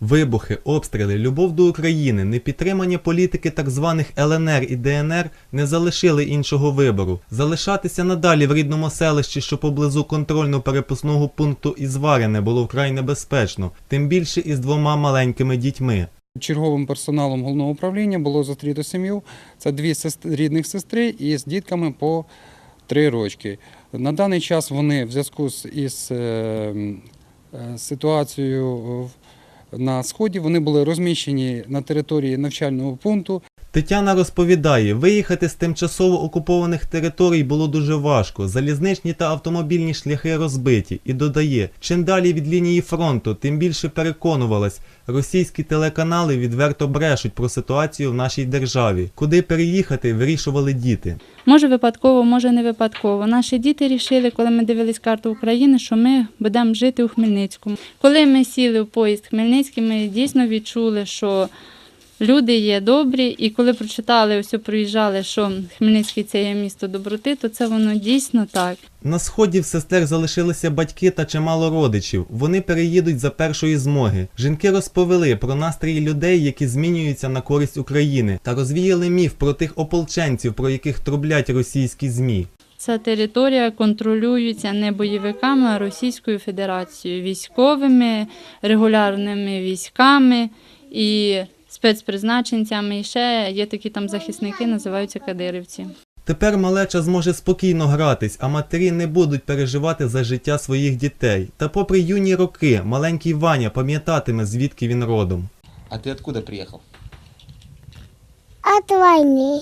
Вибухи, обстріли, любов до України, непідтримання політики так званих ЛНР і ДНР не залишили іншого вибору. Залишатися надалі в рідному селищі, що поблизу контрольно-перепускного пункту Ізварене було вкрай небезпечно, тим більше із двома маленькими дітьми. Черговим персоналом головного управління було зустріто сім'ю. Це дві рідних сестри і з дітками по три рочки. На даний час вони в зв'язку із е, е, ситуацією в- на сході вони були розміщені на території навчального пункту. Тетяна розповідає, виїхати з тимчасово окупованих територій було дуже важко. Залізничні та автомобільні шляхи розбиті. І додає, чим далі від лінії фронту, тим більше переконувалась, російські телеканали відверто брешуть про ситуацію в нашій державі. Куди переїхати, вирішували діти. Може випадково, може не випадково. Наші діти рішили, коли ми дивились карту України, що ми будемо жити у Хмельницькому. Коли ми сіли в поїзд Хмельницький, ми дійсно відчули, що люди є добрі, і коли прочитали, ось проїжджали, що Хмельницький це є місто доброти, то це воно дійсно так. На сході в сестер залишилися батьки та чимало родичів. Вони переїдуть за першої змоги. Жінки розповіли про настрій людей, які змінюються на користь України, та розвіяли міф про тих ополченців, про яких трублять російські змі. Ця територія контролюється не бойовиками, а Російською Федерацією, військовими, регулярними військами і спецпризначенцями. І ще є такі там захисники, називаються кадирівці. Тепер малеча зможе спокійно гратись, а матері не будуть переживати за життя своїх дітей. Та попри юні роки, маленький Ваня пам'ятатиме, звідки він родом. А ти откуда приїхав? От войны.